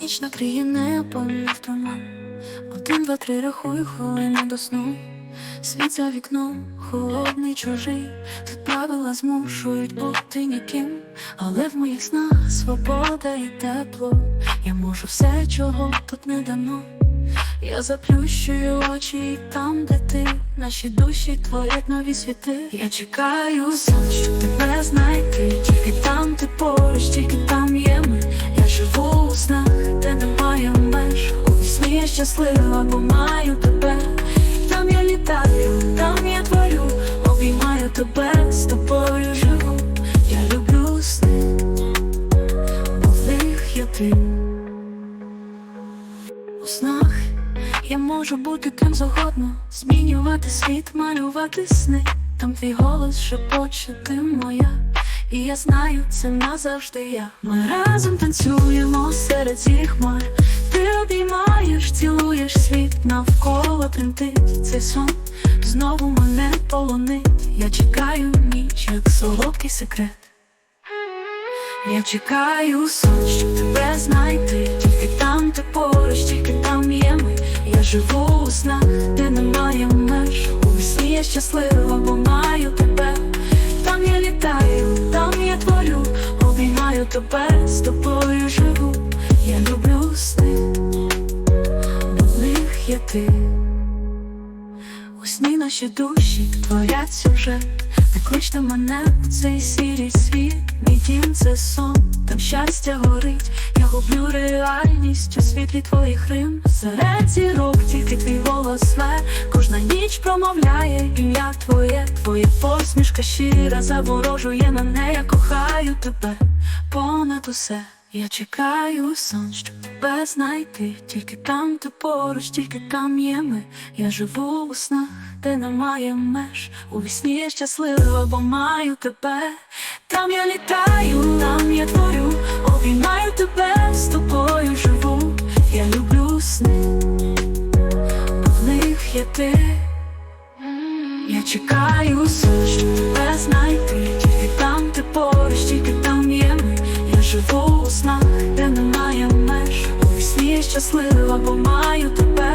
Ніч накриє небо туман. Один, два, три, рахую хвилини до сну. Світ за вікном, холодний, чужий. Тут правила змушують бути ніким. Але в моїх снах свобода і тепло. Я можу все, чого тут не дано. Я заплющую очі там, де ти. Наші душі творять нові світи. Я чекаю сон, щоб тебе знайти. Тільки там ти поруч, тільки там є ми щаслива, бо маю тебе Там я літаю, там я творю Обіймаю тебе, з тобою живу Я люблю сни, бо в них є ти у снах я можу бути ким завгодно, змінювати світ, малювати сни. Там твій голос шепоче, ти моя. І я знаю, це назавжди я. Ми разом танцюємо серед зірих хмар. Ти обіймаєш, цілуєш світ навколо тремтить цей сон. Знову мене полонить. Я чекаю ніч, як солодкий секрет. Я чекаю сон, щоб тебе знайти Тільки там ти поруч, тільки там є ми Я живу у снах, де немає меж У весні я щаслива, бо маю тебе Там я літаю, там я творю Обіймаю тебе, з тобою живу Я люблю ти. У сні наші душі творять сюжет Не кличте мене в цей сірий світ Мій сон, там щастя горить Я гублю реальність у світлі твоїх рим. Серед зірок тільки твій голос зве Кожна ніч промовляє ім'я твоє. Твоя посмішка щира заворожує мене. Я кохаю тебе понад усе. Я чекаю сон, щоб тебе знайти Тільки там ти поруч, тільки там є ми. Я живу у снах, де немає меж. У вісні я щаслива, бо маю тебе. Там я літаю, там я творю. Обіймаю тебе, з тобою живу. Я люблю сни, бо в них є ти. Я чекаю сон, щоб тебе знайти. Тільки там ти поруч, тільки там є ми. Я живу у снах, щаслива, бо маю тебе